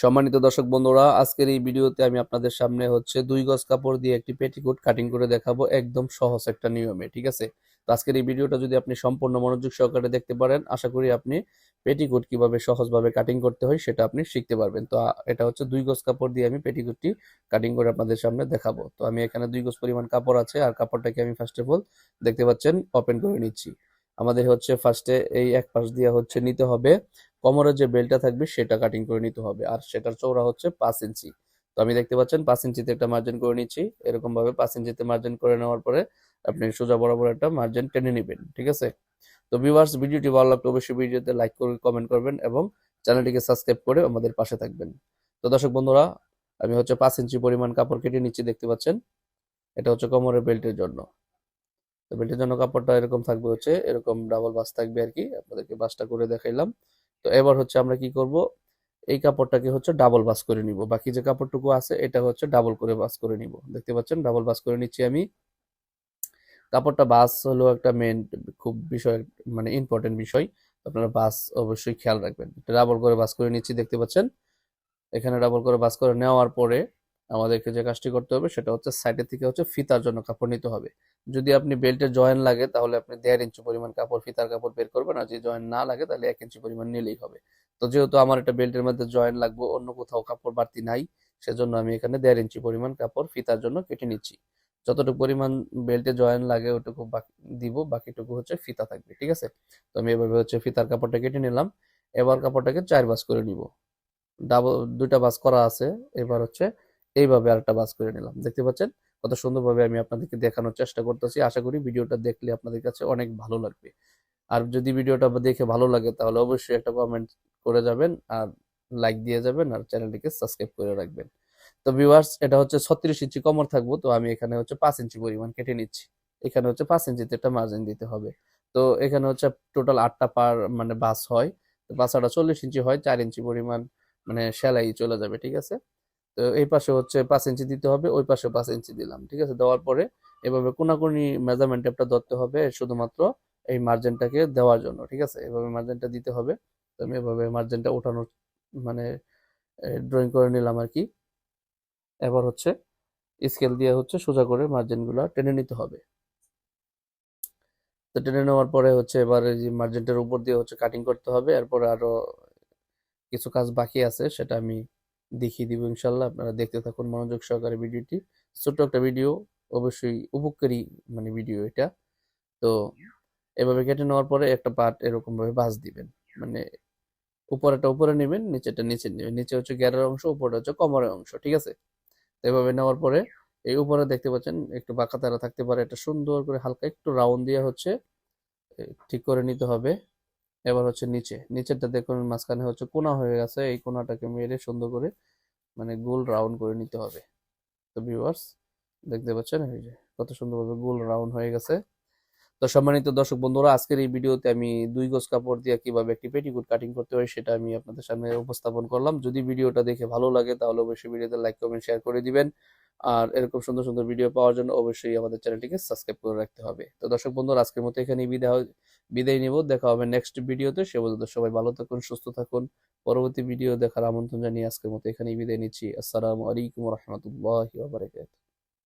সম্মানিত দর্শক বন্ধুরা, আজকের এই ভিডিওতে আমি আপনাদের সামনে হচ্ছে দুই গজ কাপড় দিয়ে একটি পেটিকোট কাটিং করে দেখাবো একদম সহজ একটা নিয়মে, ঠিক আছে? তো আজকের এই ভিডিওটা যদি আপনি সম্পূর্ণ মনোযোগ সহকারে দেখতে পারেন, আশা করি আপনি পেটিকোট কীভাবে সহজভাবে কাটিং করতে হয় সেটা আপনি শিখতে পারবেন। তো এটা হচ্ছে দুই গজ কাপড় দিয়ে আমি পেটিকোটটি কাটিং করে আপনাদের সামনে দেখাবো। তো আমি এখানে দুই গজ পরিমাণ কাপড় আছে, আর কাপড়টাকে আমি ফার্স্ট অফ অল দেখতে পাচ্ছেন ওপেন করে নিচ্ছি। আমাদের হচ্ছে ফার্স্টে এই এক পাশ দিয়ে হচ্ছে নিতে হবে কোমরের যে বেল্টটা থাকবে সেটা কাটিং করে নিতে হবে। আর সেটার চওড়া হচ্ছে পাঁচ ইঞ্চি। তো আমি দেখতে পাচ্ছেন পাঁচ ইঞ্চিতে একটা মার্জিন করে নিচ্ছি। এরকম ভাবে পাঁচ ইঞ্চিতে মার্জিন করে নেওয়ার পরে আপনি সোজা বরাবর একটা মার্জিন টেনে নেবেন, ঠিক আছে? তো ভিউয়ার্স ভিডিওটি ভালো লাগলে অবশ্যই ভিডিওতে লাইক করে কমেন্ট করবেন এবং চ্যানেলটিকে সাবস্ক্রাইব করে আমাদের পাশে থাকবেন। তো দর্শক বন্ধুরা, আমি হচ্ছে পাঁচ ইঞ্চি পরিমাণ কাপড় কেটে নিচ্ছি, দেখতে পাচ্ছেন? এটা হচ্ছে কোমরের বেল্টের জন্য। তো বেল্টের জন্য কাপড়টা এরকম থাকবে হচ্ছে, এরকম ডাবল বাস থাকবে আর কি। আপনাদেরকে বাসটা করে দেখাইলাম। তো এবার হচ্ছে আমরা কি করব? এই কাপড়টাকে হচ্ছে ডাবল বাস করে নিব। বাকি যে কাপড়টুকু আছে, এটা হচ্ছে ডাবল করে বাস করে নিব। দেখতে পাচ্ছেন? ডাবল বাস করে নিচ্ছি আমি। কাপড়টা বাস হলো একটা মেন খুব বিষয় মানে ইম্পর্টেন্ট বিষয়। আপনারা বাস অবশ্যই খেয়াল রাখবেন। ডাবল করে বাস করে নিচ্ছি, দেখতে পাচ্ছেন? এখানে ডাবল করে বাস করে নেওয়ার পরে আমাদেরকে যে কাজটি করতে হবে সেটা হচ্ছে সাইডের থেকে হচ্ছে ফিতার জন্য কাপড় নিতে হবে। যদি আপনি বেল্টের জয়েন লাগে তাহলে আপনি দেড় ইঞ্চি পরিমাণ কাপড়, ফিতার কাপড় বের করবেন আর যদি জয়েন না লাগে তাহলে এক ইঞ্চি পরিমাণ নিলেই হবে। তো যেহেতু আমার এটা বেল্টের মধ্যে জয়েন লাগবে, অন্য কোথাও কাপড় বাড়তি নাই, সেজন্য আমি এখানে দেড় ইঞ্চি পরিমাণ কাপড় ফিতার জন্য কেটে নিচ্ছি। যতটুকু পরিমাণ বেল্টে জয়েন লাগে ওটুকু বাকি, দিব, বাকিটুকু হচ্ছে ফিতা থাকবে, ঠিক আছে? তো আমি এভাবে হচ্ছে ফিতার কাপড়টা কেটে নিলাম। এবার কাপড়টাকে চার বাস করে নিব। ডাবল, দুইটা বাস করা আছে। এবার হচ্ছে এইভাবে আরেকটা বাস করে নিলাম। দেখতে পাচ্ছেন? কত সুন্দরভাবে আমি আপনাদেরকে দেখানোর চেষ্টা করতেছি। আশা করি ভিডিওটা দেখলে আপনাদের কাছে অনেক ভালো লাগবে। আর যদি ভিডিওটা দেখে ভালো লাগে, তাহলে অবশ্যই একটা কমেন্ট করে যাবেন আর লাইক দিয়ে যাবেন আর চ্যানেলটিকে সাবস্ক্রাইব করে রাখবেন। তো ভিউয়ার্স এটা হচ্ছে ছত্রিশ ইঞ্চি কমর থাকব, তো আমি এখানে হচ্ছে পাঁচ ইঞ্চি পরিমাণ কেটে নিচ্ছি। এখানে হচ্ছে পাঁচ ইঞ্চিতে একটা মার্জিন দিতে হবে। তো এখানে হচ্ছে টোটাল আটটা পার মানে বাস হয়। তো বাসাটা চল্লিশ ইঞ্চি হয়, চার ইঞ্চি পরিমাণ মানে সেলাই চলে যাবে, ঠিক আছে? তো এই পাশে হচ্ছে পাঁচ ইঞ্চি দিতে হবে, ওই পাশে পাঁচ ইঞ্চি দিলাম, ঠিক আছে? দেওয়ার পরে এভাবে কোনাকুনি মেজারমেন্ট টেপটা ধরতে হবে শুধুমাত্র এই মার্জিনটাকে দেওয়ার জন্য, ঠিক আছে? এভাবে মার্জিনটা দিতে হবে, তো আমি এভাবে মার্জিনটা ওঠানোর মানে ড্রয়িং করে নিলাম আর কি। এবার হচ্ছে স্কেল দিয়ে হচ্ছে সোজা করে মার্জিনগুলো টেনে নিতে হবে। তো টেনে নেওয়ার পরে হচ্ছে এবার এই যে মার্জিনটার উপর দিয়ে হচ্ছে কাটিং করতে হবে, এরপরে আরও কিছু কাজ বাকি আছে, সেটা আমি দেখিয়ে দিব ইনশাল্লাহ। আপনারা দেখতে থাকুন মনোযোগ সহকারে ভিডিওটি। ছোট্ট একটা ভিডিও, অবশ্যই উপকারী মানে ভিডিও এটা। তো এভাবে কেটে নেওয়ার পরে একটা পার্ট এরকম ভাবে ভাঁজ দিবেন। মানে উপরেটা উপরে নেবেন নিচেটা নিচে নেবেন। নিচে হচ্ছে গ্যারের অংশ, উপরে হচ্ছে কমরের অংশ, ঠিক আছে? এভাবে নেওয়ার পরে এই উপরে দেখতে পাচ্ছেন, একটু বাঁকা তারা থাকতে পারে। এটা সুন্দর করে হালকা একটু রাউন্ড দিয়ে হচ্ছে ঠিক করে নিতে হবে। এবার হচ্ছে নিচে, নিচেরটা দেখুন, মাঝখানে হচ্ছে কোনা হয়ে গেছে, এই কোনাটাকে মেরে সুন্দর করে মানে গোল রাউন্ড করে নিতে হবে। তো ভিউয়ার্স দেখতে পাচ্ছেন? এই যে, কত সুন্দরভাবে গোল রাউন্ড হয়ে গেছে। তো সম্মানিত দর্শক বন্ধুরা, আজকের এই ভিডিওতে আমি দুই গজ কাপড় দিয়ে কীভাবে একটি পেটিকোট কাটিং করতে হয় সেটা আমি আপনাদের সামনে উপস্থাপন করলাম। যদি ভিডিওটা দেখে ভালো লাগে তাহলে অবশ্যই ভিডিওতে লাইক কমেন্ট শেয়ার করে দিবেন। আর এরকম সুন্দর সুন্দর ভিডিও পাওয়ার জন্য অবশ্যই আমাদের চ্যানেলটিকে সাবস্ক্রাইব করে রাখতে হবে। তো দর্শক বন্ধুরা, আজকের মতো এখানে বিদায় বিদায় নিব। দেখা হবে নেক্সট ভিডিওতে সে পর্যন্ত সবাই ভালো থাকুন, সুস্থ থাকুন। পরবর্তী ভিডিও দেখার আমন্ত্রণ জানিয়ে আজকের মতো এখানেই বিদায় নিচ্ছি। আসসালামু আলাইকুম রহমতুল্লাহ বারকাত